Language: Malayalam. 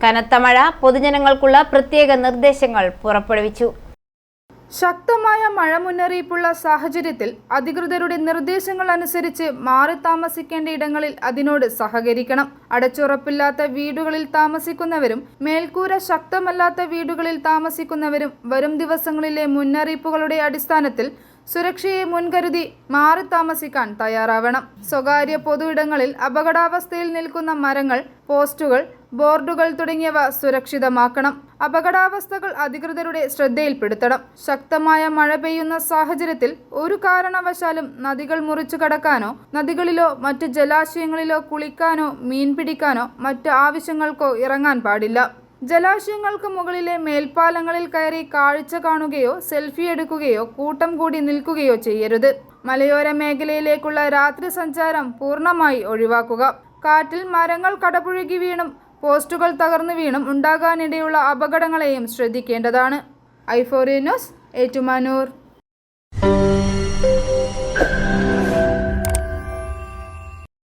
കനത്ത മഴ പൊതുജനങ്ങൾക്കുള്ള പ്രത്യേക നിർദ്ദേശങ്ങൾ പുറപ്പെടുവിച്ചു. ശക്തമായ മഴ മുന്നറിയിപ്പുള്ള സാഹചര്യത്തിൽ അധികൃതരുടെ നിർദ്ദേശങ്ങൾ അനുസരിച്ച് മാറി താമസിക്കേണ്ട ഇടങ്ങളിൽ അതിനോട് സഹകരിക്കണം. അടച്ചുറപ്പില്ലാത്ത വീടുകളിൽ താമസിക്കുന്നവരും മേൽക്കൂര ശക്തമല്ലാത്ത വീടുകളിൽ താമസിക്കുന്നവരും വരും ദിവസങ്ങളിലെ മുന്നറിയിപ്പുകളുടെ അടിസ്ഥാനത്തിൽ സുരക്ഷയെ മുൻകരുതി മാറി താമസിക്കാൻ തയ്യാറാവണം. സ്വകാര്യ പൊതു ഇടങ്ങളിൽ അപകടാവസ്ഥയിൽ നിൽക്കുന്ന മരങ്ങൾ പോസ്റ്റുകൾ ബോർഡുകൾ തുടങ്ങിയവ സുരക്ഷിതമാക്കണം. അപകടാവസ്ഥകൾ അധികൃതരുടെ ശ്രദ്ധയിൽപ്പെടുത്തണം. ശക്തമായ മഴ പെയ്യുന്ന സാഹചര്യത്തിൽ ഒരു കാരണവശാലും നദികൾ മുറിച്ചു കടക്കാനോ നദികളിലോ മറ്റ് ജലാശയങ്ങളിലോ കുളിക്കാനോ മീൻ പിടിക്കാനോ മറ്റ് ആവശ്യങ്ങൾക്കോ ഇറങ്ങാൻ പാടില്ല. ജലാശയങ്ങൾക്ക് മുകളിലെ മേൽപ്പാലങ്ങളിൽ കയറി കാഴ്ച കാണുകയോ സെൽഫി എടുക്കുകയോ കൂട്ടം കൂടി നിൽക്കുകയോ ചെയ്യരുത്. മലയോര മേഖലയിലേക്കുള്ള രാത്രി സഞ്ചാരം പൂർണമായി ഒഴിവാക്കുക. കാറ്റിൽ മരങ്ങൾ കടപുഴകി വീണും പോസ്റ്റുകൾ തകർന്നു വീണും ഉണ്ടാകാനിടയുള്ള അപകടങ്ങളെയും ശ്രദ്ധിക്കേണ്ടതാണ്. ഐഫോറിയ ന്യൂസ് ഏറ്റുമാനൂർ.